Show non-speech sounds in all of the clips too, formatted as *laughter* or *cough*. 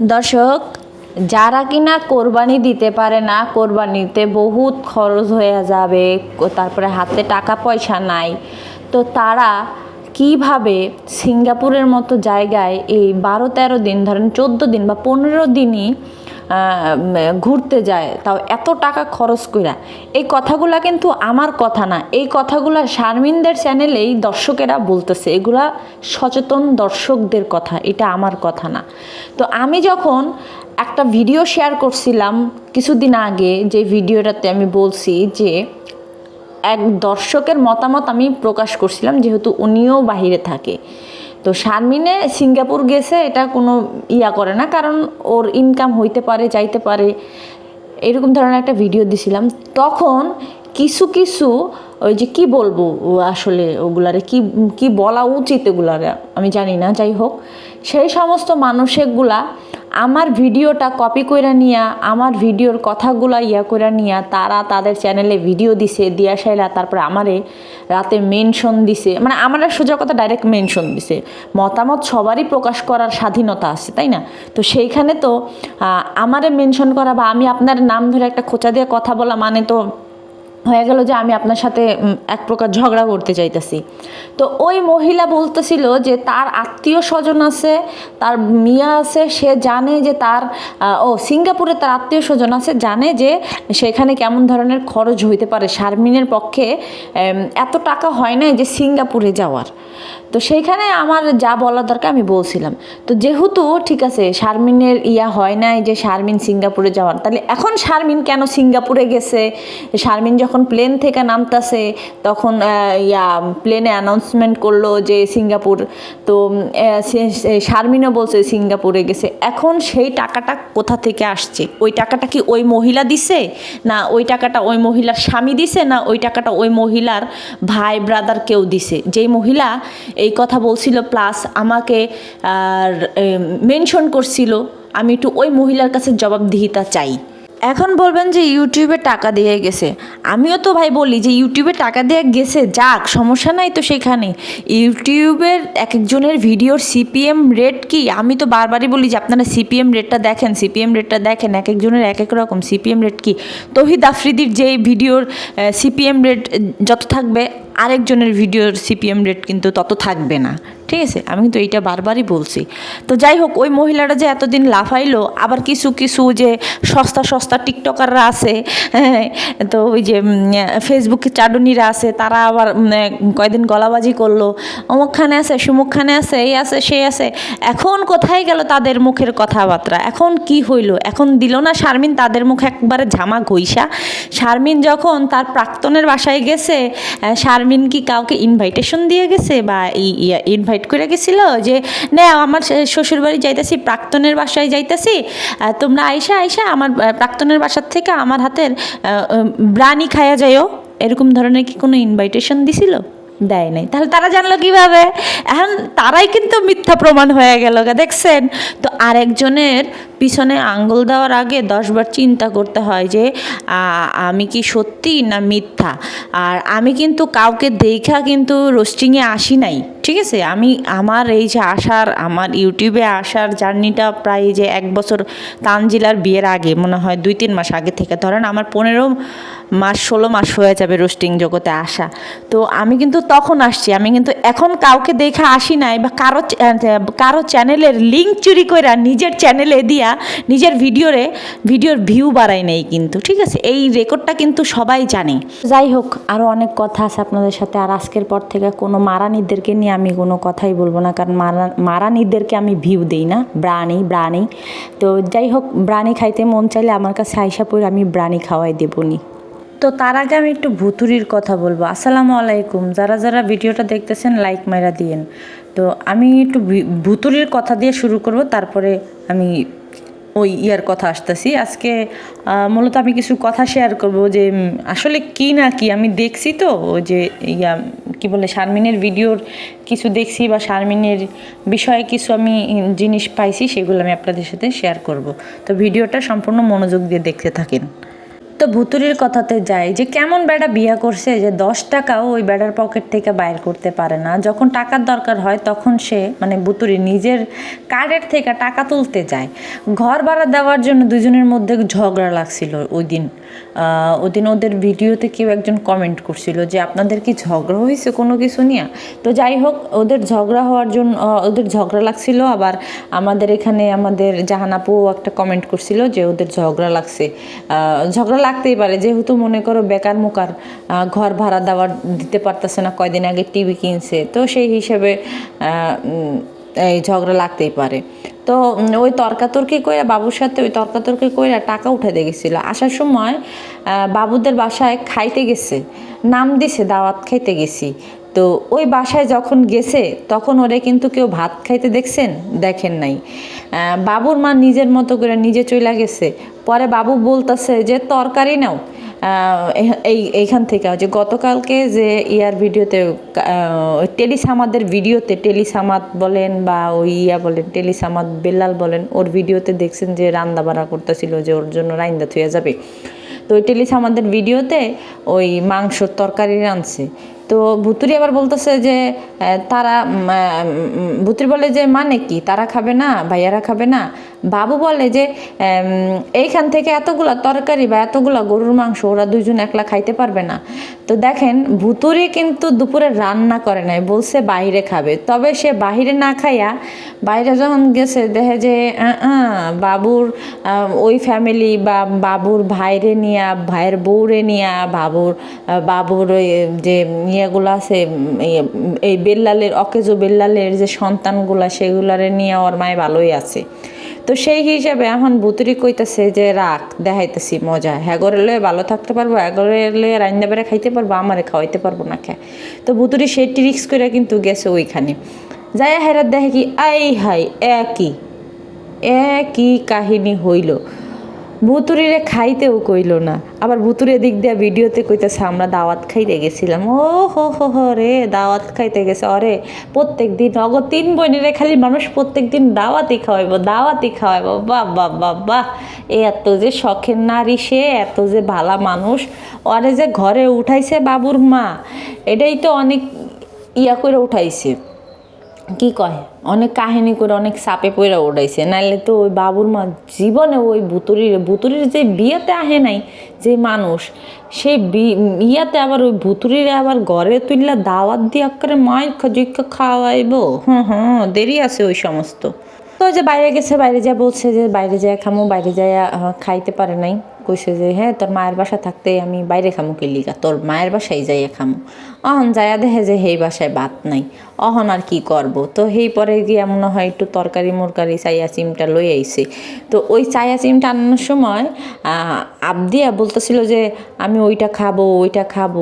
দর্শক, যারা কিনা কোরবানি দিতে পারে না, কোরবানিতে বহুত খরচ হয়ে যাবে তারপরে হাতে টাকা পয়সা নাই। তো তারা কীভাবে সিঙ্গাপুরের মতো জায়গায় এই বারো তেরো দিন, ধরেন চোদ্দ দিন বা পনেরো দিনই ঘুরতে যায়, তাও এত টাকা খরচ কইরা। এই কথাগুলা কিন্তু আমার কথা না, এই কথাগুলা শারমিনদের চ্যানেলেই দর্শকেরা বলতেছে, এগুলা সচেতন দর্শকদের কথা, এটা আমার কথা না। তো আমি যখন একটা ভিডিও শেয়ার করছিলাম কিছুদিন আগে, যে ভিডিওটাতে আমি বলছি যে, এক দর্শকের মতামত আমি প্রকাশ করছিলাম, যেহেতু উনিও বাহিরে থাকে। তো শারমিনে সিঙ্গাপুর গেছে, এটা কোনো ইয়া করে না, কারণ ওর ইনকাম হইতে পারে, যাইতে পারে, এরকম ধরনের একটা ভিডিও দিছিলাম। তখন কিছু কিছু ওই যে কি বলব আসলে ওগুলারে, কি কি বলা উচিত ওগুলারে আমি জানি না, যাই হোক। সেই সমস্ত মানুষেরগুলা আমার ভিডিওটা কপি করে নিয়া, আমার ভিডিওর কথাগুলা ইয়া করে নিয়া, তারা তাদের চ্যানেলে ভিডিও দিছে, দিয়া সাইলা তারপরে আমারে রাতে মেনশন দিছে। মানে আমার সোজা কথা ডাইরেক্ট মেনশন দিছে। মতামত সবারই প্রকাশ করার স্বাধীনতা আছে, তাই না? তো সেইখানে তো আমারে মেনশন করা বা আমি আপনার নাম ধরে একটা খোঁচা দিয়ে কথা বলা মানে তো হয়ে গেল যে আমি আপনার সাথে এক প্রকার ঝগড়া করতে চাইতেছি। তো ওই মহিলা বলতেছিল যে তার আত্মীয় স্বজন আছে, তার মিয়া আছে, সে জানে যে তার ও সিঙ্গাপুরে তার আত্মীয় স্বজন আছে, জানে যে সেখানে কেমন ধরনের খরচ হইতে পারে। শারমিনের পক্ষে এত টাকা হয় নাই যে সিঙ্গাপুরে যাওয়ার। তো সেইখানে আমার যা বলা দরকার আমি বলছিলাম। তো যেহেতু, ঠিক আছে, শারমিনের ইয়া হয় নাই যে শারমিন সিঙ্গাপুরে যাওয়ার, তাহলে এখন শারমিন কেন সিঙ্গাপুরে গেছে? শারমিন প্লেন থেকে নামতাছে, তখন ইয়া প্লেনে অ্যানাউন্সমেন্ট করল যে সিঙ্গাপুর। তো শারমিনও বলছে সিঙ্গাপুরে গেছে। এখন সেই টাকাটা কোথা থেকে আসছে? ওই টাকাটা কি ওই মহিলা দিছে? না, ওই টাকাটা ওই মহিলার স্বামী দিছে? না, ওই টাকাটা ওই মহিলার ভাই ব্রাদার কেউ দিছে? যেই মহিলা এই কথা বলছিল প্লাস আমাকে মেনশন করছিল, আমি একটু ওই মহিলার কাছে জবাবদিহিতা চাই। এখন বলবেন যে ইউটিউবে টাকা দিয়ে গেছে। আমিও তো ভাই বলি যে ইউটিউবে টাকা দিয়ে গেছে, যাক, সমস্যা নাই তো সেখানে ইউটিউবের এক একজনের ভিডিওর সিপিএম রেট কি? আমি তো বারবারই বলি যে আপনারা সিপিএম রেটটা দেখেন সিপিএম রেটটা দেখেন এক একজনের এক এক রকম সিপিএম রেট কি? তহিদ আফ্রিদির যে ভিডিওর সিপিএম রেট যত থাকবে, আরেকজনের ভিডিওর সিপিএম রেট কিন্তু তত থাকবে না। ঠিক আছে? আমি কিন্তু এইটা বারবারই বলছি। তো যাই হোক ওই মহিলাটা যে এতদিন লাফাইলো আবার কিছু কিছু যে সস্তা সস্তা টিকটকাররা আছে হ্যাঁ, তো ওই যে ফেসবুকে চাডুনিরা আছে তারা আবার উম, কয়দিন গলাবাজি করল অমুকখানে আছে সুমুকখানে আছে এই আছে সেই আছে এখন কোথায় গেল তাদের মুখের কথাবার্তা? এখন কি হইল? এখন দিল না শারমিন তাদের মুখে একবারে ঝামা ঘইসা? শারমিন যখন তার প্রাক্তনের বাসায় গেছে শারমিন কি কাউকে ইনভাইটেশন দিয়ে গেছে বা ইনভাইট করে গেছিল যে না আমার শ্বশুরবাড়ি যাইতেছি, প্রাক্তনের বাসায় যাইতেছি। তোমরা আইসা আইসা আমার প্রাক্তনের বাসার থেকে আমার হাতের ব্রানি খায়া যাইও। এরকম ধরনের কি কোনো ইনভাইটেশন দিছিল? দেয় নাই। তাহলে তারা জানলো কীভাবে? এখন তারাই কিন্তু মিথ্যা প্রমাণ হয়ে গেল দেখছেন? তো আরেকজনের পিছনে আঙ্গুল দেওয়ার আগে দশবার চিন্তা করতে হয় যে আমি কি সত্যি না মিথ্যা? আর আমি কিন্তু কাউকে দেখা কিন্তু রোস্টিংয়ে আসি নাই, ঠিক আছে? আমি, আমার এই যে আসার, আমার ইউটিউবে আসার জার্নিটা প্রায় যে এক বছর তানজিলার বিয়ের আগে, মনে হয় দুই, তিন মাস আগে থেকে। ধরেন আমার পনেরো মাস, ষোলো মাস হয়ে যাবে রোস্টিং জগতে আসা। তো আমি কিন্তু তখন আসছি। আমি কিন্তু এখন কাউকে দেখে আসি নাই বা কারও কারও চ্যানেলের লিঙ্ক চুরি করে নিজের চ্যানেলে দিয়া নিজের ভিডিওরে ভিডিওর ভিউ বাড়াই নেই কিন্তু, ঠিক আছে? এই রেকর্ডটা কিন্তু সবাই জানে। যাই হোক আরও অনেক কথা আছে আপনাদের সাথে। আর আজকের পর থেকে কোনো মারানিদেরকে নিয়ে আমি কোনো কথাই বলব না। কারণ মারা মারানিদেরকে আমি ভিউ দিই না। ব্রানি ব্রানি তো যাই হোক ব্রানি খাইতে মন চাইলে আমার কাছে আইসা পড়ে আমি ব্রানি খাওয়াই দেবনি তো তার আগে আমি একটু ভুতুরির কথা বলব। আসসালামু আলাইকুম। যারা যারা ভিডিওটা দেখতেছেন লাইক মাইরা দিয়েন। তো আমি একটু ভুতুরির কথা দিয়ে শুরু করব, তারপরে আমি ওই ইয়ার কথা আসতেছি। আজকে মূলত আমি কিছু কথা শেয়ার করব যে আসলে কি না কি? আমি দেখছি তো যে, ইয়া, কি বলে, শারমিনের ভিডিওর কিছু দেখছি বা শারমিনের বিষয়ে কিছু আমি জিনিস পাইছি, সেগুলো আমি আপনাদের সাথে শেয়ার করব। তো ভিডিওটা সম্পূর্ণ মনোযোগ দিয়ে দেখতে থাকেন। তো ভুতুরির কথাতে যায় যে কেমন বেড়া বিয়া করছে যে দশ টাকাও ওই বেড়ার পকেট থেকে বাইর করতে পারে না। যখন টাকার দরকার হয় তখন সে মানে ভুতুরি নিজের কার্ডের থেকে টাকা তুলতে যায়। ঘর ভাড়া দেওয়ার জন্য দুজনের মধ্যে ঝগড়া লাগছিল ওই দিন। আহ, ওই দিন ওদের ভিডিওতে কেউ একজন কমেন্ট করছিল যে আপনাদের কি ঝগড়া হয়েছে কোনো কিছু নিয়ে? তো যাই হোক ওদের ঝগড়া হওয়ার জন্য ওদের ঝগড়া লাগছিল। আবার আমাদের এখানে আমাদের জাহানাপুও একটা কমেন্ট করছিল যে ওদের ঝগড়া লাগছে। ঝগড়া লাগতেই পারে। যেহেতু মনে করো বেকার মুকার ঘর ভাড়া দেওয়ার দিতে পারতেছে না কয়দিন আগে টিভি কিনছে। তো সেই হিসেবে এই ঝগড়া লাগতেই পারে। তো ওই তর্কাতর্কি কইরা বাবুর সাথে ওই তর্কাতর্কি কইরা টাকা উঠাতে গেছিল। আসার সময় বাবুদের বাসায় খাইতে গেছে। নাম দিছে, দাওয়াত খাইতে গেছি। তো ওই বাসায় যখন গেছে, তখন ওরে কিন্তু কেউ ভাত খাইতে দেখছেন? দেখেন নাই। বাবুর মা নিজের মতো করে নিজে চইলা গেছে। পরে বাবু বলতেছে যে, তরকারি নাও। এই, এইখান থেকে যে গতকালকে যে ইয়ার ভিডিওতে টেলিসামাদের ভিডিওতে, টেলিসামাদ বলেন বা ওই ইয়া বলেন, টেলিসামাদ বেল্লাল বলেন, ওর ভিডিওতে দেখছেন যে রান্না বাড়া করতেছিল যে ওর জন্য রাইন্দা থুয়ে যাবে। তো ওই টেলিসামাদের ভিডিওতে ওই মাংসর তরকারি রাঁধছে। তো ভুতুরি আবার বলতেছে যে তারা ভুতুরি বলে যে মানে কি? তারা খাবে না? ভাইয়ারা খাবে না? বাবু বলে যে এইখান থেকে এতগুলা তরকারি বা এতগুলা গরুর মাংস ওরা দুইজন একলা খাইতে পারবে না। তো দেখেন, ভুতুরি কিন্তু দুপুরে রান্না করে নাই, বলছে বাইরে খাবে। তবে সে বাইরে না খাইয়া, বাইরে যখন গেছে, দেখে যে বাবুর ওই ফ্যামিলি বা বাবুর ভাইরে নিয়া, ভাইয়ের বউরে নিয়া, বাবুর বাবুর ওই যে ইয়েগুলো আছে এই বেল্লালের, অকেজো বেল্লালের যে সন্তানগুলা, সেগুলারে নিয়ে ওর মায় ভালোই আছে। তো সেই হিসাবে এখন বুতুরি কইতাছে যে, রাখ, দেখাইতেছি, মজা। হ্যাগরে লয়ে ভালো থাকতে পারব হ্যাগরে লয়ে রান্না বেড়ে খাইতে পারব, আমারে খাওয়াইতে পারব না খা। তো বুতুরি সেই ট্রিক্স করে কিন্তু গেছে ওইখানে। যাই হেরাত দেখে কি, আই হাই একই একই কাহিনী হইল। ভুতুরিরে খাইতেও কইল না। আবার ভুতুরে দিক দিয়া ভিডিওতে কইতেছে, আমরা দাওয়াত খাইতে গেছিলাম। ও হো হো হো রে, দাওয়াত খাইতে গেছে। অরে প্রত্যেক দিন অগ তিন বোনেরে খালি মানুষ প্রত্যেক দিন দাওয়াতই খাওয়াইবো দাওয়াতই খাওয়াইবো। বাহ বাহ বাহ এ এত যে শখের নারী সে, এত যে ভালা মানুষ। অরে যে ঘরে উঠাইছে বাবুর মা, এটাই তো অনেক ইয়া করে উঠাইছে। কি কয়? অনেক কাহিনী করে অনেক সাপে পইরা উঠাইছে নাইলে তো ওই বাবুর মা জীবনে ওই বুতুরির বুতুরির যে বিয়েতে আহে নাই যে মানুষ, সেই ইয়াতে আবার ওই ভুতুরিরে আবার ঘরে তুললা দাওয়াত দিয়ে করে মায়ের খজিকা খাওয়াইবো। হুম হুম দেরি আছে ওই সমস্ত। তো যে বাইরে গেছে, বাইরে যা বলছে যে বাইরে যায় খামো, বাইরে যায় খাইতে পারে নাই। কইছে যে হ্যাঁ তোর মায়ের বাসা থাকতে আমি বাইরে খামু কে লিগা? তোর মায়ের বাসায় যাইয়া খামু। অহন যাইয়া দেখে যে হেই বাসায় ভাত নাই। অহন আর কি করব? তো হেই পরে গিয়ে মনে হয় একটু তরকারি মরকারি চাইয়া চিমটা লই আইছে। তো ওই চাইয়া চিমটা আনানোর সময় আবদিয়া বলতেছিল যে, আমি ওইটা খাব ওইটা খাব।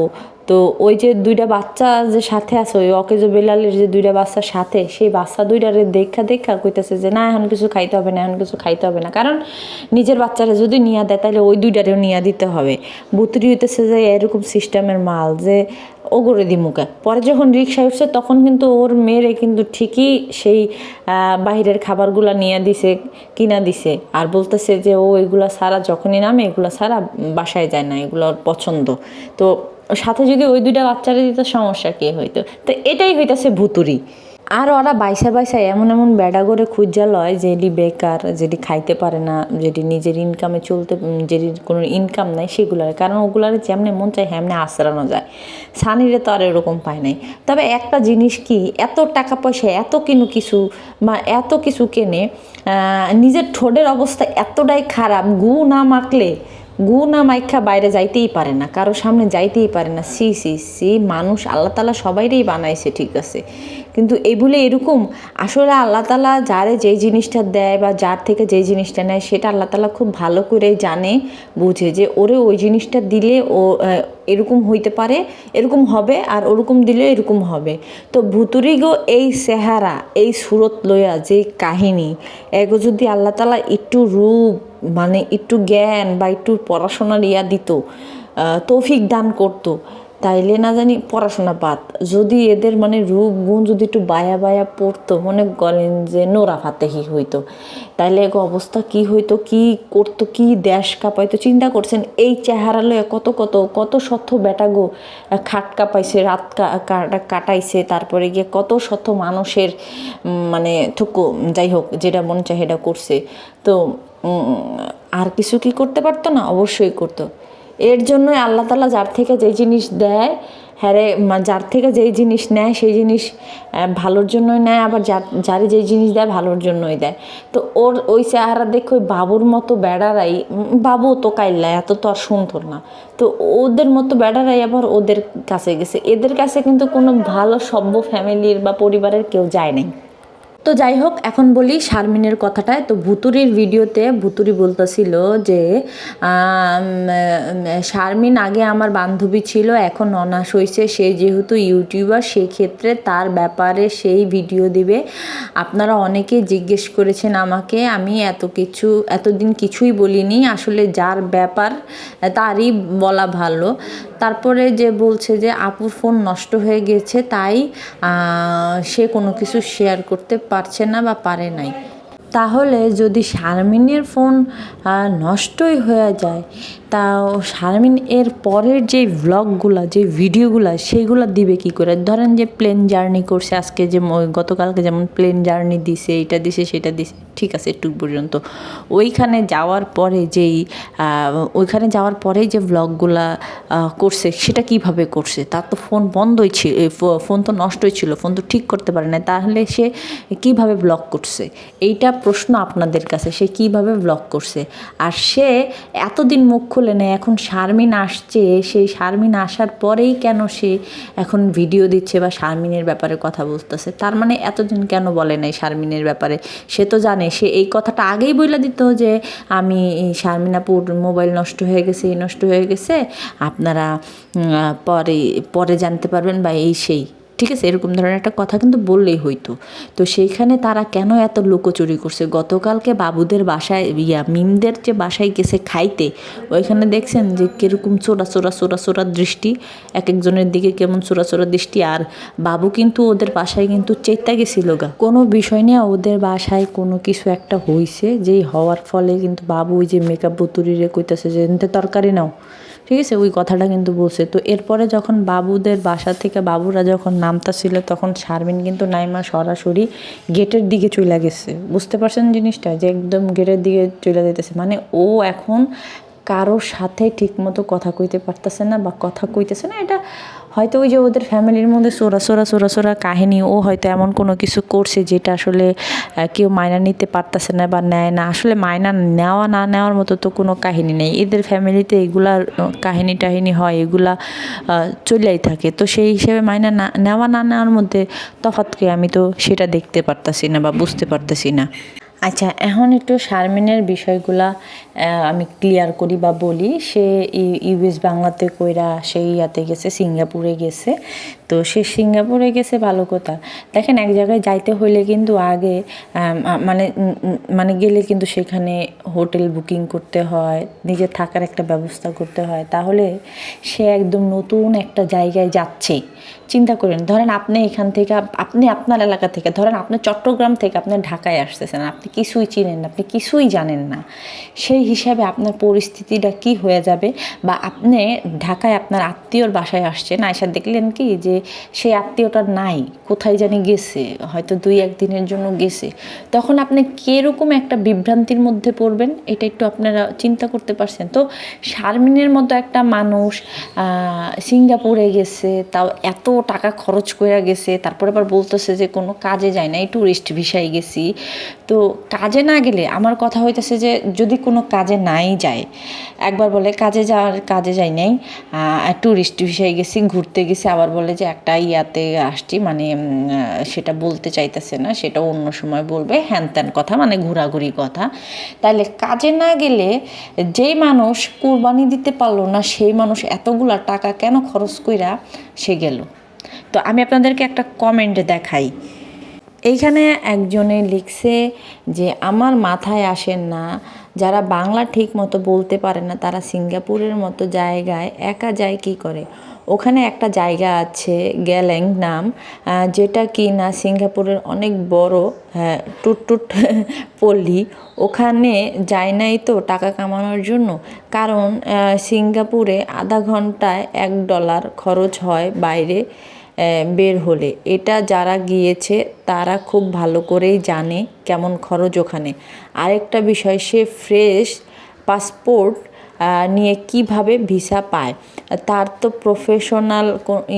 তো ওই যে দুইটা বাচ্চা যে সাথে আছে, ওই অকেজো বেলালের যে দুইটা বাচ্চার সাথে, সেই বাচ্চা দুইটারে দেখা দেখা কইতেছে যে, না, এখন কিছু খাইতে হবে না, এখন কিছু খাইতে হবে না। কারণ নিজের বাচ্চারা যদি নিয়া দেয় তাহলে ওই দুইটারেও নিয়া দিতে হবে। বুতুরি হইতেছে যে, এরকম সিস্টেমের মাল যে, ওগরে দিমুকে। পরে যখন রিক্সায় উঠছে, তখন কিন্তু ওর মেয়েরে কিন্তু ঠিকই সেই বাহিরের খাবারগুলো নিয়ে দিছে, কিনা দিছে। আর বলতেছে যে, ও, এগুলা সারা যখনই নামে, এগুলো সারা বাসায় যায় না, এগুলো পছন্দ। তো সাথে যদি ওই দুইটা বাচ্চারা দিত, সমস্যা কে হইতো? তো এটাই হইতাছে ভুতুরি। আর ওরা বাইসা বাইসা এমন এমন বেড়া করে খুঁজা লয়, যেটি বেকার, যেটি খাইতে পারে না, যেটি নিজের ইনকামে চলতে যেটির কোনো ইনকাম নাই, সেগুলার। কারণ ওগুলার যেমনে মন চায়, হেমনে আশ্রানো যায়। সানিরে তো আর এরকম পায় নাই। তবে একটা জিনিস কি, এত টাকা পয়সা, এত কিনু কিছু, বা এত কিছু কেনে নিজের ঠোঁটের অবস্থা এতটাই খারাপ, গু না মাখলে গু না মাইখা বাইরে যাইতেই পারে না, কারও সামনে যাইতেই পারে না। সি সি সি, মানুষ আল্লাহ তালা সবাইরেই বানাইছে, ঠিক আছে। কিন্তু এই বলে এরকম আসলে আল্লাহ তালা যারে যেই জিনিসটা দেয় বা যার থেকে যেই জিনিসটা নেয়, সেটা আল্লাহ তালা খুব ভালো করে জানে, বুঝে যে ওরে ওই জিনিসটা দিলে ও এরকম হইতে পারে, এরকম হবে আর ওরকম দিলে এরকম হবে। তো ভুতুরিগো এই সেহারা এই সুরত লইয়া যে কাহিনী, এগো যদি আল্লাহ তালা একটু রূপ মানে একটু জ্ঞান বা একটু পড়াশোনার ইয়া দিত তৌফিক দান করতো। তাইলে না জানি পড়াশোনা বাদ। যদি এদের মানে রূপ, গুণ যদি একটু বায়া বায়া পড়তো, মনে করেন যে নোরা ফাতেহি হইতো। তাইলে এক অবস্থা কি হইতো, কি করতো, কি দেশ কাঁপাইতো, চিন্তা করছেন, এই চেহারা লয়ে কত কত কত শত বেটা গো খাট কাঁপাইছে, রাত কাটাইছে, তারপরে গিয়ে কত শত মানুষের মানে ঠুকু যাই হোক, যেটা মন সেটা করছে। তো আর কিছু কি করতে পারতো না? অবশ্যই করতো। এর জন্যই আল্লাহ তালা যার থেকে যে জিনিস দেয় হ্যাঁ যার থেকে যেই জিনিস নেয়, সেই জিনিস ভালোর জন্যই নেয়, আবার যার যারে যেই জিনিস দেয়, ভালোর জন্যই দেয়। তো ওর ওই চেহারা দেখে ওই বাবুর মতো বেড়ারাই বাবু তো কাইল্লা, এত তো আর সুন্দর না। তো ওদের মতো বেড়ারাই আবার ওদের কাছে গেছে। এদের কাছে কিন্তু কোনো ভালো, সভ্য ফ্যামিলির বা পরিবারের কেউ যায় নাই। তো যাই হোক এখন বলি শারমিনের কথাটায় তো ভুতুরির ভিডিওতে ভুতুরি বলতেছিল যে শারমিন আগে আমার বান্ধবী ছিল, এখন অনাস হয়েছে সে যেহেতু ইউটিউবার সেই ক্ষেত্রে তার ব্যাপারে সেই ভিডিও দিবে। আপনারা অনেকে জিজ্ঞেস করেছেন আমাকে, আমি এত কিছু, এতদিন কিছুই বলিনি, আসলে যার ব্যাপার, তারই বলা ভালো। তারপরে যে বলছে যে, আপুর ফোন নষ্ট হয়ে গেছে, তাই সে কোনো কিছু শেয়ার করতে পারছে না বা পারে নাই। তাহলে যদি শারমিনের ফোন নষ্টই হয়ে যায় তাও শারমিন এর পরের যে ভ্লগগুলো যে ভিডিওগুলো সেইগুলো দিবে কি করে? ধরেন যে প্লেন জার্নি করছে, আজকে যে গতকালকে যেমন প্লেন জার্নি দিছে, এটা দিছে, সেটা দিছে, ঠিক আছে একটু পর্যন্ত। ওইখানে যাওয়ার পরে যেই ওইখানে যাওয়ার পরেই যে ভ্লগগুলা করছে, সেটা কীভাবে করছে? তার তো ফোন বন্ধই ছিল ফোন তো নষ্টই ছিল ফোন তো ঠিক করতে পারে না তাহলে সে কীভাবে ব্লগ করছে? এইটা প্রশ্ন আপনাদের কাছে, সে কীভাবে ব্লগ করছে? আর সে এতদিন মুখ খুলে নেয়, এখন শারমিন আসছে। সেই শারমিন আসার পরেই কেন সে এখন ভিডিও দিচ্ছে বা শারমিনের ব্যাপারে কথা বলতেছে? তার মানে এতদিন কেন বলে নাই শারমিনের ব্যাপারে? সে তো জানে, সে এই কথাটা আগেই বলে দিত যে, আমি এই শারমিনাপুর মোবাইল নষ্ট হয়ে গেছে, এই নষ্ট হয়ে গেছে। আপনারা পরে পরে জানতে পারবেন বা এই সেই। ঠিক আছে, এরকম ধরনের একটা কথা কিন্তু বললেই হইতো। তো সেইখানে তারা কেন এত লুকোচুরি করছে? গতকালকে বাবুদের বাসায়, ইয়া মিমদের যে বাসায় গেছে খাইতে, ওইখানে দেখছেন যে কীরকম চোরা চোরা চোরা চোরা দৃষ্টি এক একজনের দিকে কেমন চোরা চোরা দৃষ্টি। আর বাবু কিন্তু ওদের বাসায় কিন্তু চেতা গেছিল গা। কোনো বিষয় নিয়ে ওদের বাসায় কোনো কিছু একটা হইছে, যেই হওয়ার ফলে কিন্তু বাবু ওই যে মেকআপ বুতুরিরে কইতেছে যে তরকারি নাও। ঠিক আছে, ওই কথাটা কিন্তু বলছে। তো এরপরে যখন বাবুদের বাসা থেকে বাবুরা যখন নামতাছিল, তখন শারমিন কিন্তু নাইমা সরাসরি গেটের দিকে চলে গেছে। বুঝতে পারছেন জিনিসটা? যে একদম গেটের দিকে চলে যেতেছে। মানে ও এখন কারোর সাথে ঠিকমতো কথা কইতে পারতেছে না বা কথা কইতেছে না, এটা হয়তো ওই যে ওদের ফ্যামিলির মধ্যে সোরা সোরা সোরা সোরা কাহিনী ও হয়তো এমন কোনো কিছু করছে যেটা আসলে কেউ মায়না নিতে পারতেছে না বা নেয় না। আসলে মায়না নেওয়া না নেওয়ার মতো তো কোনো কাহিনী নেই। এদের ফ্যামিলিতে এগুলার আহ, কাহিনী টাহিনী হয় এগুলা চলেই থাকে। তো সেই হিসেবে মায়না না নেওয়া না নেওয়ার মধ্যে তফাৎকে আমি তো সেটা দেখতে পারতাছি না বা বুঝতে পারতেছি না। আচ্ছা এখন একটু শারমিনের বিষয়গুলা আমি ক্লিয়ার করি বা বলি। সে ইউএস বাংলাতে কইরা সেই ইয়াতে গেছে, সিঙ্গাপুরে গেছে। তো সে সিঙ্গাপুরে গেছে, ভালো কথা। দেখেন, এক জায়গায় যাইতে হইলে কিন্তু আগে মানে মানে গেলে কিন্তু সেখানে হোটেল বুকিং করতে হয় নিজের থাকার একটা ব্যবস্থা করতে হয়। তাহলে সে একদম নতুন একটা জায়গায় যাচ্ছে। চিন্তা করেন, ধরেন আপনি এখান থেকে, আপনি আপনার এলাকা থেকে, ধরেন আপনি চট্টগ্রাম থেকে আপনি ঢাকায় আসতেছেন, আপনি কিছুই চিনেন না, আপনি কিছুই জানেন না। সেই হিসাবে আপনার পরিস্থিতিটা কি হয়ে যাবে? বা আপনি ঢাকায় আপনার আত্মীয়র বাসায় আসছেন, আয়সা দেখলেন কি সেই আত্মীয়টা নাই, কোথায় জানি গেছে, হয়তো দুই একদিনের জন্য গেছে। তখন আপনি কীরকম একটা বিভ্রান্তির মধ্যে পড়বেন, এটা একটু আপনারা চিন্তা করতে পারছেন। তো শারমিনের মতো একটা মানুষ সিঙ্গাপুরে গেছে, তাও এত টাকা খরচ করে গেছে, তারপর আবার বলতেছে যে কোনো কাজে যায় না এই ট্যুরিস্ট ভিসায় গেছি। তো কাজে না গেলে আমার কথা হইতেছে যে যদি কোনো কাজে নাই যায়, একবার বলে কাজে যাওয়ার কাজে যাই নাই ট্যুরিস্ট ভিসায় গেছি, ঘুরতে গেছি, আবার বলে যে একটা ইয়াতে আসছি মানে সেটা বলতে চাইতেছে না, সেটা অন্য সময় বলবে হ্যান ত্যান কথা মানে ঘোরাঘুরি কথা। তাহলে কাজে না গেলে যেই মানুষ কুরবানি দিতে পারল না, সেই মানুষ এতগুলা টাকা কেন খরচ কইরা সে গেল? তো আমি আপনাদেরকে একটা কমেন্ট দেখাই। এইখানে একজনে লিখছে যে, আমার মাথায় আসেন না, যারা বাংলা ঠিক মতো বলতে পারে না, তারা সিঙ্গাপুরের মতো জায়গায় একা যায় কি করে? ওখানে একটা জায়গা আছে, গ্যালেং নাম যেটা কি না সিঙ্গাপুরের অনেক বড় টুটটুট *laughs* পল্লী। ওখানে যায় নাই তো টাকা কামানোর জন্য। কারণ সিঙ্গাপুরে আধা ঘন্টায় এক ডলার খরচ হয় বাইরে বের হলে। এটা যারা গিয়েছে, তারা খুব ভালো করেই জানে কেমন খরচ ওখানে। আরেকটা বিষয়, সে ফ্রেশ পাসপোর্ট নিয়ে কীভাবে ভিসা পায়। তার তো প্রফেশনাল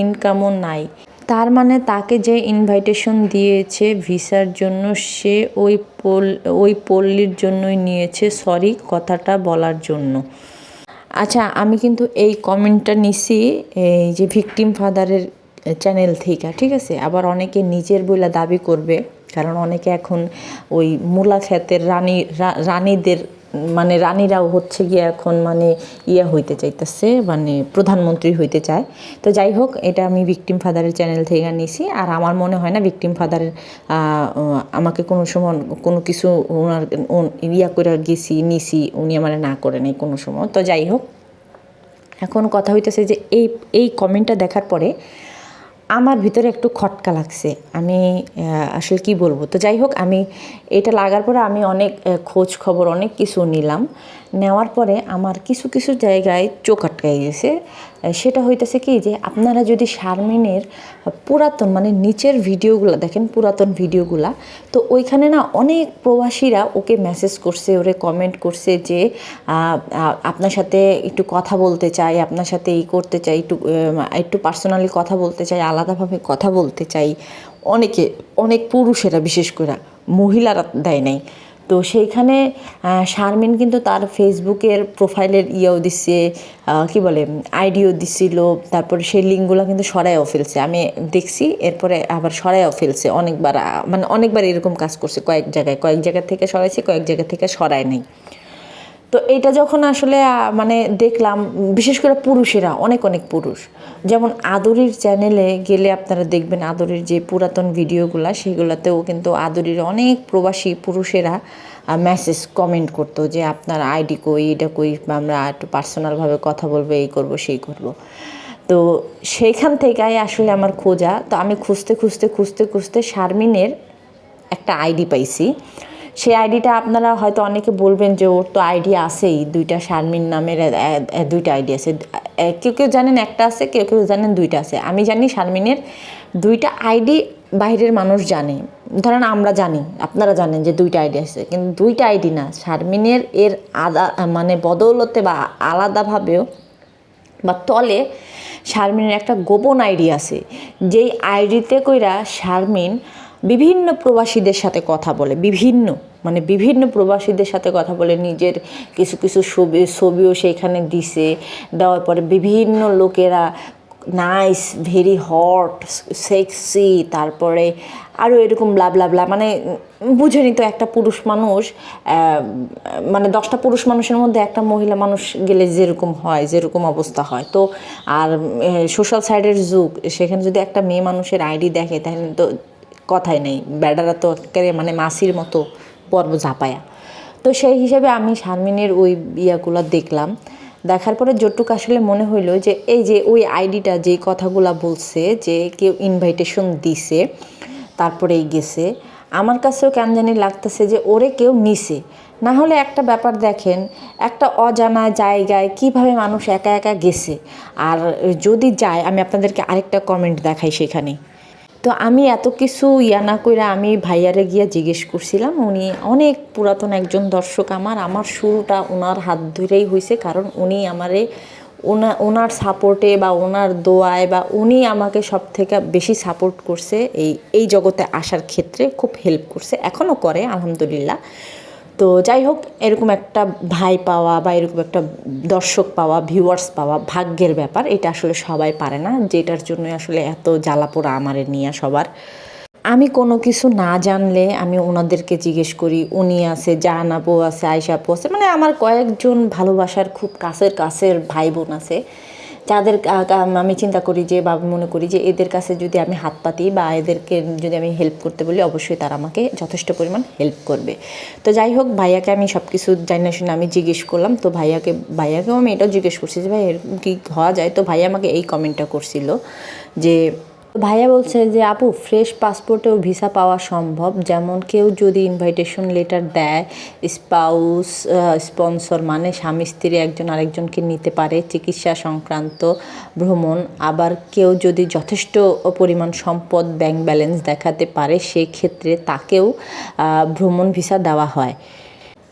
ইনকামও নাই। তার মানে তাকে যে ইনভাইটেশন দিয়েছে ভিসার জন্য, সে ওই পোল, ওই পল্লীর জন্যই নিয়েছে সরি কথাটা বলার জন্য। আচ্ছা আমি কিন্তু এই কমেন্টটা নিছি, এই যে ভিকটিম ফাদারের চ্যানেল থেকে, ঠিক আছে? আবার অনেকে নিজের বইলা দাবি করবে, কারণ অনেকে এখন ওই মূলা ক্ষেতের রানী রানীদের মানে রানীরাও হচ্ছে গিয়ে এখন মানে ইয়া হইতে চাইতেছে মানে প্রধানমন্ত্রী হইতে চায়। তো যাই হোক, এটা আমি ভিকটিম ফাদারের চ্যানেল থেকে নিছি। আর আমার মনে হয় না ভিকটিম ফাদারের আমাকে কোনো সময় কোনো কিছু ওনার ইয়া করে গেছি, নিছি, উনি আমার না করে নাই কোনো সময়। তো যাই হোক, এখন কথা হইতেছে যে এই এই কমেন্টটা দেখার পরে আমার ভিতরে একটু খটকা লাগছে। আমি আসলে কি বলব? তো যাই হোক, আমি এটা লাগার পরে আমি অনেক খোঁজ খবর অনেক কিছু নিলাম। নেওয়ার পরে আমার কিছু কিছু জায়গায় চোখ আটকাই গেছে। সেটা হইতেছে কি যে আপনারা যদি শারমিনের পুরাতন মানে নিচের ভিডিওগুলো দেখেন, পুরাতন ভিডিওগুলা, তো ওইখানে না অনেক প্রবাসীরা ওকে মেসেজ করছে, ওরে কমেন্ট করছে যে আপনার সাথে একটু কথা বলতে চাই, আপনার সাথে এই করতে চাই, একটু একটু পার্সোনালি কথা বলতে চাই, আলাদাভাবে কথা বলতে চাই। অনেকে, অনেক পুরুষেরা বিশেষ করে মহিলারা দেয় নাই। তো সেইখানে শারমিন কিন্তু তার ফেসবুকের প্রোফাইলের ইয়েও দিচ্ছে কি বলে, আইডিও দিছিল, তারপরে সেই লিঙ্কগুলো কিন্তু সরাইও ফেলছে। আমি দেখছি, এরপরে আবার সরাইও ফেলছে অনেকবার মানে অনেকবার এরকম কাজ করছে, কয়েক জায়গায়, কয়েক জায়গা থেকে সরাইছে, কয়েক জায়গা থেকে সরায় নাই। তো এটা যখন আসলে মানে দেখলাম, বিশেষ করে পুরুষেরা, অনেক অনেক পুরুষ। যেমন আদরির চ্যানেলে গেলে আপনারা দেখবেন আদরির যে পুরাতন ভিডিওগুলো, সেগুলোতেও কিন্তু আদরির অনেক প্রবাসী পুরুষেরা মেসেজ কমেন্ট করতো যে, আপনার আইডি কই, এটা কই আমরা একটু পার্সোনালভাবে কথা বলব, এই করব, সেই করব। তো সেইখান থেকেই আসলে আমার খোঁজা। তো আমি খুঁজতে খুঁজতে খুঁজতে খুঁজতে শারমিনের একটা আইডি পাইছি। সেই আইডিটা আপনারা হয়তো অনেকে বলবেন যে ওর তো আইডি আছেই, দুইটা শারমিন নামের দুইটা আইডি আছে। কেউ কেউ জানেন একটা আছে, কেউ কেউ জানেন দুইটা আছে। আমি জানি শারমিনের দুইটা আইডি বাইরের মানুষ জানে। ধরেন আমরা জানি, আপনারা জানেন যে দুইটা আইডি আছে, কিন্তু দুইটা আইডি না, শারমিনের এর আদা মানে বদৌলতে বা আলাদাভাবেও বা তলে শারমিনের একটা গোপন আইডি আছে। যেই আইডিতে কইরা শারমিন বিভিন্ন প্রবাসীদের সাথে কথা বলে, বিভিন্ন মানে বিভিন্ন প্রবাসীদের সাথে কথা বলে নিজের কিছু কিছু ছবি, ছবিও সেইখানে দিছে। দেওয়ার পরে বিভিন্ন লোকেরা নাইস ভেরি হট সেক্সি তারপরে আরও এরকম ব্লা ব্লা ব্লা মানে বুঝে বুঝেনি তো একটা পুরুষ মানুষ মানে দশটা পুরুষ মানুষের মধ্যে একটা মহিলা মানুষ গেলে যেরকম হয়, যেরকম অবস্থা হয়। তো আর সোশ্যাল সাইডের যুগ, সেখানে যদি একটা মেয়ে মানুষের আইডি দেখে, তাহলে তো কথাই নেই। ব্যাডারা তো একেবারে মানে মাসির মতো পর্ব ঝাঁপায়া। তো সেই হিসাবে আমি শারমিনের ওই ইয়াগুলো দেখলাম। দেখার পরে যতটুকু আসলে মনে হইল যে, এই যে ওই আইডিটা, যে কথাগুলা বলছে, যে কেউ ইনভাইটেশন দিছে, তারপরেই গেছে, আমার কাছেও কেন জানি লাগতেছে যে ওরে কেউ নিছে। না হলে একটা ব্যাপার দেখেন, একটা অজানা জায়গায় কীভাবে মানুষ একা একা গেছে। আর যদি যায়, আমি আপনাদেরকে আরেকটা কমেন্ট দেখাই সেখানে। তো আমি এত কিছু ইয়া না করে আমি ভাইয়ারে গিয়া জিজ্ঞেস করছিলাম, উনি অনেক পুরাতন একজন দর্শক আমার আমার শুরুটা ওনার হাত ধরেই হয়েছে কারণ উনি আমারে ওনা ওনার সাপোর্টে বা ওনার দোয়ায় বা উনি আমাকে সব থেকে বেশি সাপোর্ট করছে এই এই জগতে আসার ক্ষেত্রে খুব হেল্প করছে এখনও করে, আলহামদুলিল্লাহ। তো যাই হোক এরকম একটা ভাই পাওয়া বা এরকম একটা দর্শক পাওয়া ভিউয়ার্স পাওয়া ভাগ্যের ব্যাপার, এটা আসলে সবাই পারে না, যেটার জন্য আসলে এত জ্বালাপোড়া আমারে নিয়ে সবার। আমি কোনো কিছু না জানলে আমি ওনাদেরকে জিজ্ঞেস করি, উনি আছে জাহান আপু আছে আয়সা আপু আছে। মানে আমার কয়েকজন ভালোবাসার খুব কাছের কাছের ভাই বোন আছে। আহ, আমি চিন্তা করি যে বা মনে করি যে এদের কাছে যদি আমি হাত পাতি বা এদেরকে যদি আমি হেল্প করতে বলি অবশ্যই তারা আমাকে যথেষ্ট পরিমাণ হেল্প করবে। তো যাই হোক ভাইয়াকে আমি সব কিছু জানি শুনে আমি জিজ্ঞেস করলাম তো ভাইয়াকে ভাইয়াকেও আমি এটাও জিজ্ঞেস করছি যে ভাই এরকম কি হওয়া যায়? তো ভাইয়া আমাকে এই কমেন্টটা করছিল যে ভাইয়া বলছে যে, আপু ফ্রেশ পাসপোর্টেও ভিসা পাওয়া সম্ভব। যেমন কেউ যদি ইনভাইটেশন লেটার দেয় স্পাউস স্পন্সর মানে স্বামী, স্ত্রী একজন আরেকজনকে নিতে পারে, চিকিৎসা সংক্রান্ত ভ্রমণ। আবার কেউ যদি যথেষ্ট পরিমাণ সম্পদ ব্যাংক ব্যালেন্স দেখাতে পারে সেই ক্ষেত্রে তাকেও ভ্রমণ ভিসা দেওয়া হয়।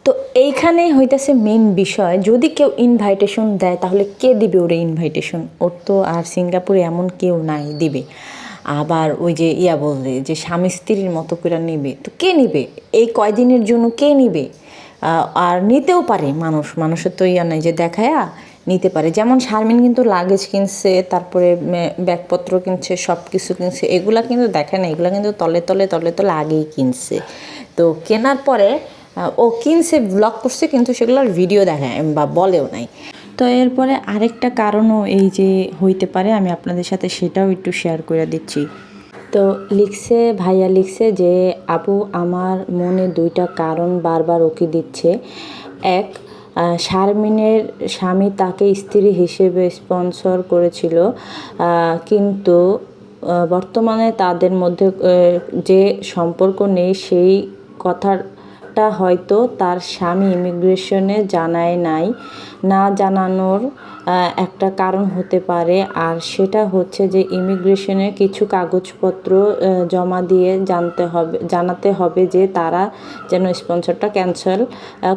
তো এইখানে হইতেছে মেন বিষয়, যদি কেউ ইনভাইটেশন দেয়, তাহলে কে দিবে ওরে ইনভাইটেশন ওর তো আর সিঙ্গাপুরে এমন কেউ নাই, দিবে। আবার ওই যে ইয়া বলবে যে স্বামী স্ত্রীর মতো করে নিবে, তো কে নিবে? এই কয়দিনের জন্য কে নিবে? আর নিতেও পারে মানুষ, মানুষের তো ইয়া নাই যে দেখায়া নিতে পারে। যেমন শারমিন কিন্তু লাগেজ কিনছে, তারপরে ব্যাগপত্র কিনছে সব কিছু কিনছে, এগুলা কিন্তু দেখে না, এগুলা কিন্তু তলে তলে তলে তলে আগেই কিনছে। তো কেনার পরে ও কিনছে ব্লগ করছে, কিন্তু সেগুলোর ভিডিও দেখায় বা বলেও নাই। তো এরপরে আরেকটা কারণও এই যে হইতে পারে, আমি আপনাদের সাথে সেটাও একটু শেয়ার করে দিচ্ছি। তো লিখছে, ভাইয়া লিখছে যে, আপু, আমার মনে দুইটা কারণ বারবার ওকে দিচ্ছে। এক শারমিনের স্বামী তাকে স্ত্রী হিসেবে স্পন্সর করেছিল কিন্তু বর্তমানে তাদের মধ্যে যে সম্পর্ক নেই, সেই কথাটা হয়তো তার স্বামী ইমিগ্রেশনে জানায় নাই। না জানানোর একটা কারণ হতে পারে, আর সেটা হচ্ছে যে ইমিগ্রেশনে কিছু কাগজপত্র জমা দিয়ে জানতে হবে, জানাতে হবে যে তারা যেন স্পন্সরটা ক্যান্সেল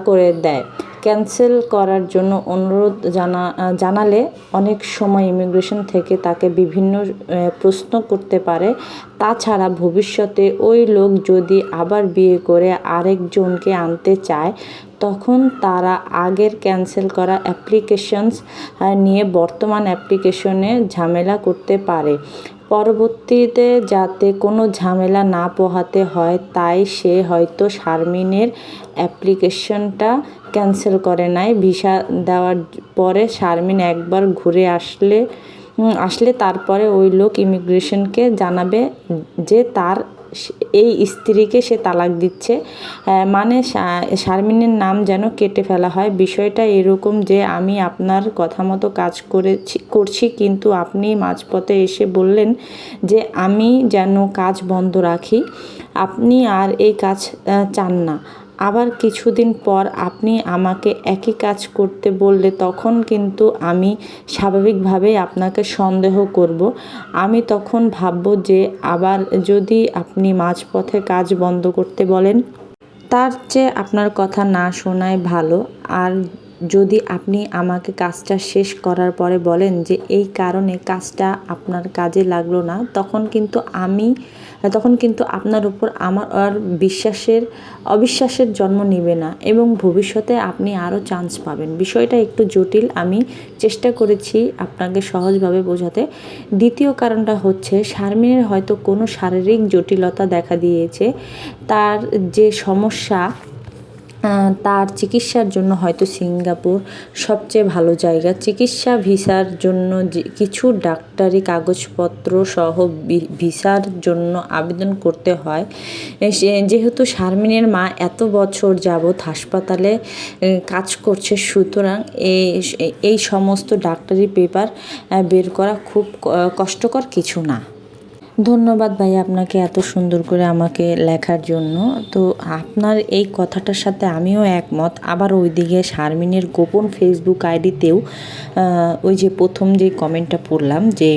করে দেয়। ক্যান্সেল করার জন্য অনুরোধ জানা, জানালে অনেক সময় ইমিগ্রেশন থেকে তাকে বিভিন্ন প্রশ্ন করতে পারে। তাছাড়া ভবিষ্যতে ওই লোক যদি আবার বিয়ে করে আরেকজনকে আনতে চায়, তখন তারা আগের ক্যান্সেল করা অ্যাপ্লিকেশনস নিয়ে বর্তমান অ্যাপ্লিকেশনে ঝামেলা করতে পারে। পরবর্তীতে যাতে কোনো ঝামেলা না পোহাতে হয়, তাই সে হয়তো শারমিনের অ্যাপ্লিকেশনটা ক্যান্সেল করে নাই। ভিসা দেওয়ার পরে শারমিন একবার ঘুরে আসলে আসলে তারপরে ওই লোক ইমিগ্রেশনকে জানাবে যে তার এই স্ত্রীকে সে তালাক দিচ্ছে মানে শারমিনের নাম যেন কেটে ফেলা হয়। বিষয়টা এরকম যে আমি আপনার কথা মতো কাজ করেছি, করছি, কিন্তু আপনি মাঝপথে এসে বললেন যে আমি যেন কাজ বন্ধ রাখি। আপনি আর এই কাজ চান না। আবার কিছুদিন পর আপনি আমাকে একই কাজ করতে বললে তখন কিন্তু আমি স্বাভাবিকভাবেই আপনাকে সন্দেহ করব। আমি তখন ভাববো যে আবার যদি আপনি মাঝপথে কাজ বন্ধ করতে বলেন, তার চেয়ে আপনার কথা না শোনাই ভালো। আর যদি আপনি আমাকে কাজটা শেষ করার পরে বলেন যে এই কারণে কাজটা আপনার কাজে লাগল না, তখন কিন্তু আমি তখন কিন্তু আপনার উপর আমার আর বিশ্বাসের, অবিশ্বাসের জন্ম নেবে না এবং ভবিষ্যতে আপনি আরও চান্স পাবেন। বিষয়টা একটু জটিল, আমি চেষ্টা করেছি আপনাকে সহজভাবে বোঝাতে। দ্বিতীয় কারণটা হচ্ছে, শারমিনের হয়তো কোনো শারীরিক জটিলতা দেখা দিয়েছে। তার যে সমস্যা তার চিকিৎসার জন্য হয়তো সিঙ্গাপুর সবচেয়ে ভালো জায়গা। চিকিৎসা ভিসার জন্য কিছু ডাক্তারি কাগজপত্র সহ ভিসার জন্য আবেদন করতে হয়। যেহেতু শারমিনের মা এত বছর যাবৎ হাসপাতালে কাজ করছে, সুতরাং এই সমস্ত ডাক্তারি পেপার বের করা খুব কষ্টকর কিছু না। ধন্যবাদ ভাই আপনাকে এত সুন্দর করে আমাকে লেখার জন্য। তো আপনার এই কথাটার সাথে আমিও একমত। আবার ওই দিকে শারমিনের গোপন ফেসবুক আইডিতেও ওই যে প্রথম যে কমেন্টটা পড়লাম যে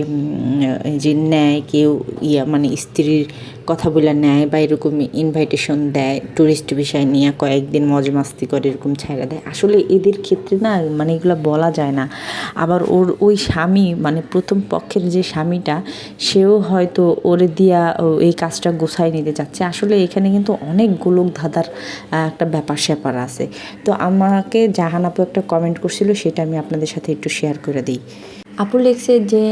যে ন্যায় কেউ ইয়া মানে স্ত্রীর কথা বলে নেয় বা এরকম ইনভাইটেশন দেয় ট্যুরিস্ট বিষয় নিয়ে কয়েকদিন মজ মাস্তি করে এরকম ছাইড়া দেয়। আসলে এদের ক্ষেত্রে না মানে এগুলো বলা যায় না। আবার ওর, ওই স্বামী মানে প্রথম পক্ষের যে স্বামীটা, সেও হয়তো ওরে দিয়া এই কাজটা গোছায় নিতে চাচ্ছে। আসলে এখানে কিন্তু অনেক গোলক ধাঁধার একটা ব্যাপার স্যাপার আছে। তো আমাকে জাহান আপু একটা কমেন্ট করছিল, সেটা আমি আপনাদের সাথে একটু শেয়ার করে দিই। আপু লিখছে যে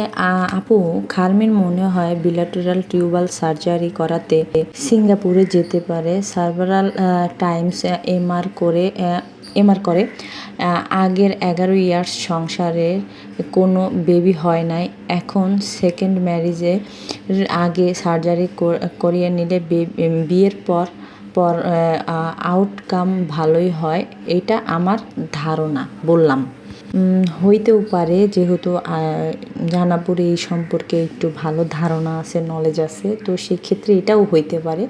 আপু, খার্মির মনে হয় বিলাটেরাল টিউবাল সার্জারি করাতে সিঙ্গাপুরে যেতে পারে। সার্ভারাল টাইমস এমআর করে এমআর করে। আগের এগারো ইয়ার্স সংসারের কোনো বেবি হয় নাই। এখন সেকেন্ড ম্যারেজে আগে সার্জারি করিয়ে নিলে বিয়ের পর পর আউটকাম ভালোই হয়। এটা আমার ধারণা, বললাম। হইতেও পারে, যেহেতু জানাপুরে এই সম্পর্কে একটু ভালো ধারণা আছে নলেজ আছে, তো সেক্ষেত্রে এটাও হইতে পারে।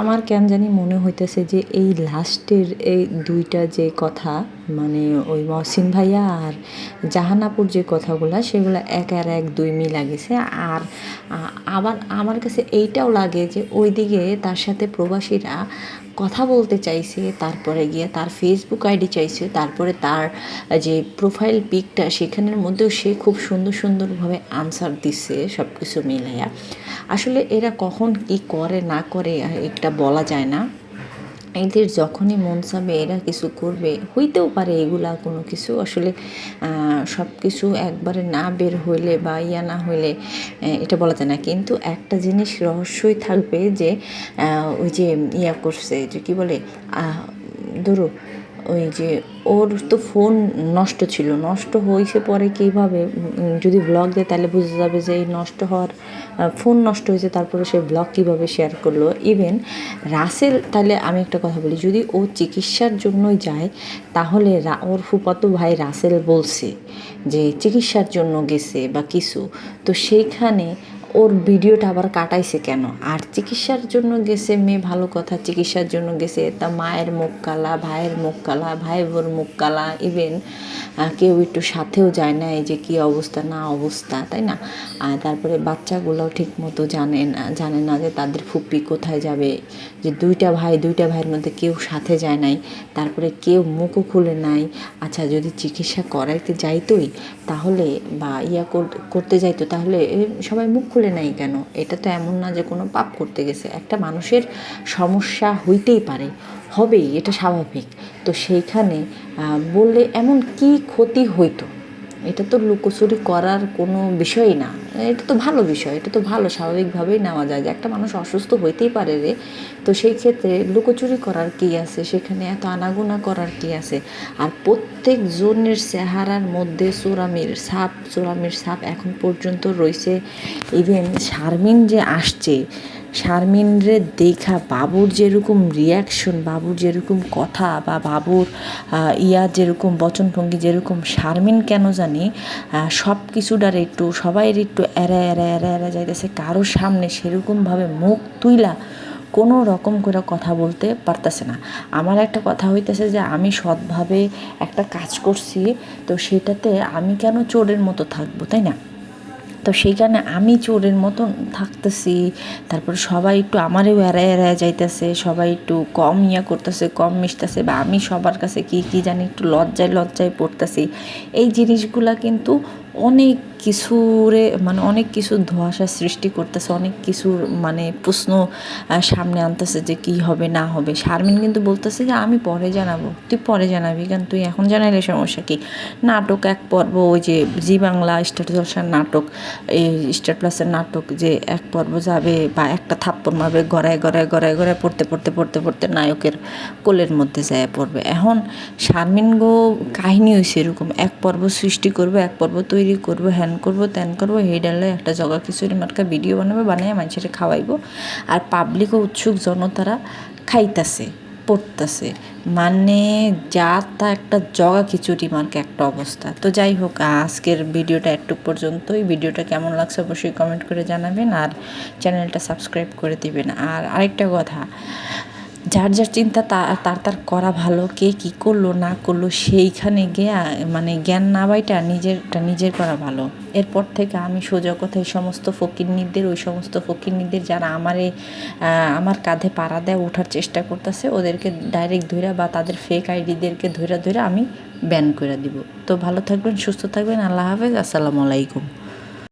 আমার কেন জানি মনে হইতেছে যে এই লাস্টের এই দুইটা যে কথা মানে ওই মহসিন ভাইয়া আর জাহানাপুর যে কথাগুলা, সেগুলো এক আর এক দুই মিলা গেছে আর আবার আমার কাছে এইটাও লাগে যে ওইদিকে তার সাথে প্রবাসীরা কথা বলতে চাইছে, তারপরে গিয়ে তার ফেসবুক আইডি চাইছে, তারপরে তার যে প্রোফাইল পিকটা সেখানের মধ্যেও সে খুব সুন্দর সুন্দরভাবে আনসার দিচ্ছে সব কিছু মিলাইয়া। আসলে এরা কখন কি করে, না করে একটা বলা যায় না। এদের যখনই মন চাবে, এরা কিছু করবে, হইতেও পারে এগুলা কোনো কিছু। আসলে সব কিছু একবারে না বের হইলে বা ইয়া না হইলে এটা বলা যায় না। কিন্তু একটা জিনিস রহস্যই থাকবে যে ওই যে ইয়া করছে, যে কি বলে ধরো ওই যে ওর তো ফোন নষ্ট ছিল, নষ্ট হয়েছে পরে কীভাবে? যদি ব্লগ দেয় তাহলে বোঝা যাবে যে এই নষ্ট হওয়ার ফোন নষ্ট হয়েছে, তারপরে সে ব্লগ কীভাবে শেয়ার করল? ইভেন রাসেল, তাহলে আমি একটা কথা বলি, যদি ও চিকিৎসার জন্যই যায়, তাহলে ওর ফুপাতো ভাই রাসেল বলছে যে চিকিৎসার জন্য গেছে বা কিছু, তো সেইখানে ওর ভিডিওটা আবার কাটাইছে কেন? আর চিকিৎসার জন্য গেছে মেয়ে, ভালো কথা, চিকিৎসার জন্য গেছে। তা মায়ের মুখ কালা, ভাইয়ের মুখ কালা ভাই বোর মুখ কালা ইভেন কেউ একটু সাথেও যায় না, এই যে কী অবস্থা, না অবস্থা, তাই না? আর তারপরে বাচ্চাগুলোও ঠিক মতো জানে না জানে না যে তাদের ফুপি কোথায় যাবে। যে দুইটা ভাই, দুইটা ভাইয়ের মধ্যে কেউ সাথে যায় নাই, তারপরে কেউ মুখও খুলে নাই। আচ্ছা যদি চিকিৎসা করাইতে যাইতোই, তাহলে বা ইয়া কর- করতে যাইতো, তাহলে সবাই মুখ খুলে নাই কেন? এটা তো এমন না যে কোনো পাপ করতে গেছে। একটা মানুষের সমস্যা হইতেই পারে। হবেই, এটা স্বাভাবিক। তো সেইখানে বললে এমন কি ক্ষতি হইতো? এটা তো লুকোচুরি করার কোনো বিষয়ই না। এটা তো ভালো বিষয়, এটা তো ভালো, স্বাভাবিকভাবেই নেওয়া যায় যে একটা মানুষ অসুস্থ হইতেই পারে রে। তো সেই ক্ষেত্রে লুকোচুরি করার কি আছে? সেখানে এত আনাগোনা করার কি আছে? আর প্রত্যেক জনের চেহারার মধ্যে চোরামির সাপ চোরামির সাপ এখন পর্যন্ত রয়েছে। ইভেন শারমিন যে আসছে শারমিন রে দেখা, বাবুর যেরকম রিয়াকশন বাবুর যেরকম কথা বা বাবুর ইয়া যেরকম, বচনভঙ্গি যেরকম, শারমিন কেন জানি সব কিছুটার একটু, সবাইয়ের একটু এরা এরা এরা এরা যাইতেছে। কারোর সামনে সেরকমভাবে মুখ তুইলা কোনো রকম করে কথা বলতে পারতেছে না। আমার একটা কথা হইতেছে যে, আমি সৎভাবে একটা কাজ করছি, তো সেটাতে আমি কেন চোরের মতো থাকব, তাই না? তো সেইখানে আমি চোরের মতন থাকতেছি। তারপরে সবাই একটু আমারও এড়ায় এড়ায় যাইতেছে, সবাই একটু কম ইয়া করতেছে, কম মিশতেছে বা আমি সবার কাছে কি কি জানি একটু লজ্জায় লজ্জায় পড়তেছি। এই জিনিসগুলা কিন্তু অনেক কিছুরে মানে অনেক কিছু ধোঁয়াশা সৃষ্টি করতেছে, অনেক কিছুর মানে প্রশ্ন সামনে আনতেছে যে কি হবে, না হবে। শারমিন কিন্তু বলতেছে যে, আমি পরে জানাব। তুই পরে জানাবি কেন? তুই এখন জানাইলে সমস্যা কি? নাটক এক পর্ব, ওই যে জি বাংলা স্টার জলসার নাটক, এই স্টার প্লাসের নাটক যে এক পর্ব যাবে বা একটা থাপ্পড় মারবে, গড়ায় গড়ায় গড়ায় গড়ায় পড়তে পড়তে পড়তে পড়তে নায়কের কোলের মধ্যে যায় পড়বে। এখন শারমিন গো কাহিনী হয়েছে এরকম, এক পর্ব সৃষ্টি করবে, এক পর্ব তৈরি করব হ্যান করব ত্যান করব এই ডালে একটা জগা খিচুড়ি মার্কা ভিডিও বানাবে বানিয়ে মানুষের খাওয়াইবো। আর পাবলিক ও উৎসুক জনতারা খাইতাছে, পড়তেছে। মানে যা তা একটা জগা খিচুড়ি মার্কে একটা অবস্থা। তো যাই হোক, আজকের ভিডিওটা একটু পর্যন্তই। ভিডিওটা কেমন লাগছে অবশ্যই কমেন্ট করে জানাবেন আর চ্যানেলটা সাবস্ক্রাইব করে দিবেন। আর আরেকটা কথা যার যার চিন্তা তার তার করা ভালো, কে কি করল, না করল, সেইখানে গিয়ে মানে জ্ঞান না বাইটা নিজেরটা নিজের করা ভালো। এরপর থেকে আমি সোজা কথা এই সমস্ত ফকিরনিদের ওই সমস্ত ফকিরনিদের যারা আমারে আমার কাঁধে পাড়া দেয়, ওঠার চেষ্টা করতেছে, ওদেরকে ডাইরেক্ট ধইরা বা তাদের ফেক আইডিদেরকে ধইরা ধইরা আমি ব্যান করে দিব। তো ভালো থাকবেন, সুস্থ থাকবেন, আল্লাহ হাফেজ, আসসালামু আলাইকুম।